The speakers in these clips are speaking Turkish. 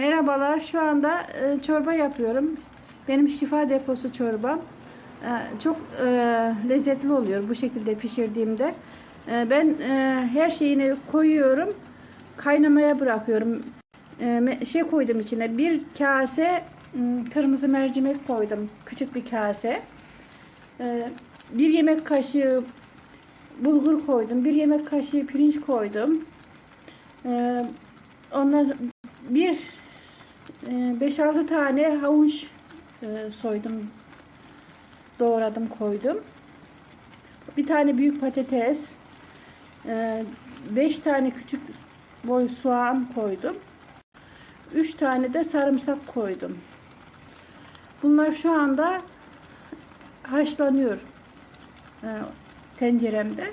Merhabalar. Şu anda e, çorba yapıyorum. Benim şifa deposu çorbam. E, çok e, lezzetli oluyor bu şekilde pişirdiğimde. Ben her şeyini koyuyorum. Kaynamaya bırakıyorum. Şey koydum içine. Bir kase kırmızı mercimek koydum. Küçük bir kase. Bir yemek kaşığı bulgur koydum. Bir yemek kaşığı pirinç koydum. Onlar bir 5-6 tane havuç e, soydum. Doğradım koydum. Bir tane büyük patates. 5 tane küçük boy soğan koydum. 3 tane de sarımsak koydum. Bunlar şu anda haşlanıyor e, tenceremde.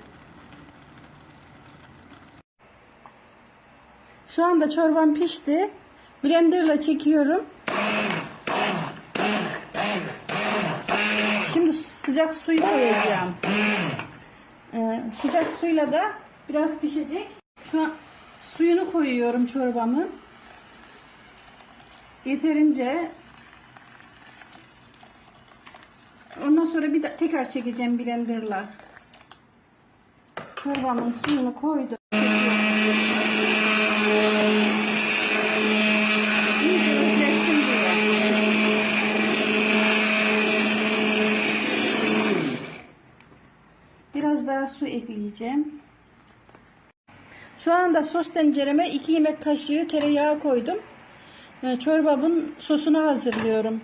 Şu anda çorbam pişti. Blenderla çekiyorum. Şimdi sıcak suyu koyacağım. Ee, sıcak suyla da biraz pişecek. Şu an suyunu koyuyorum çorbamın. Yeterince. Ondan sonra bir de tekrar çekeceğim blenderla. Çorbamın suyunu koydum. Su ekleyeceğim. Şu anda sos tencereme 2 yemek kaşığı tereyağı koydum. Ee, Çorbamın sosunu hazırlıyorum.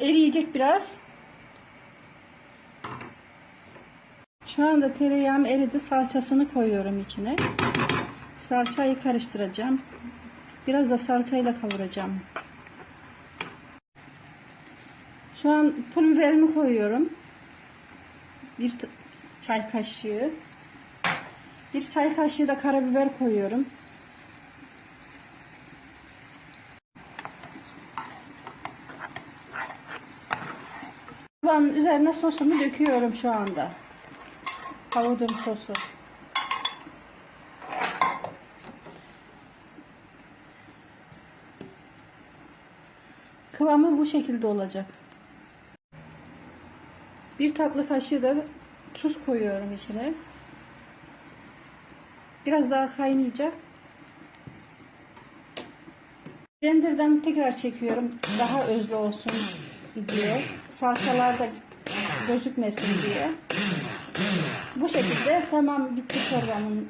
Eriyecek biraz. Şu anda tereyağım eridi. Salçasını koyuyorum içine. Salçayı karıştıracağım. Biraz da salçayla kavuracağım. Şu an pul biberimi koyuyorum. Bir çay kaşığı. Bir çay kaşığı da karabiber koyuyorum. Tavanın üzerine sosumu döküyorum şu anda. Kavurduğum sosu. Kıvamı bu şekilde olacak. Bir tatlı kaşığı da tuz koyuyorum içine. Biraz daha kaynayacak. Blender'dan tekrar çekiyorum. Daha özlü olsun diye. Salçalar da gözükmesin diye. Bu şekilde tamam bitti çorbamın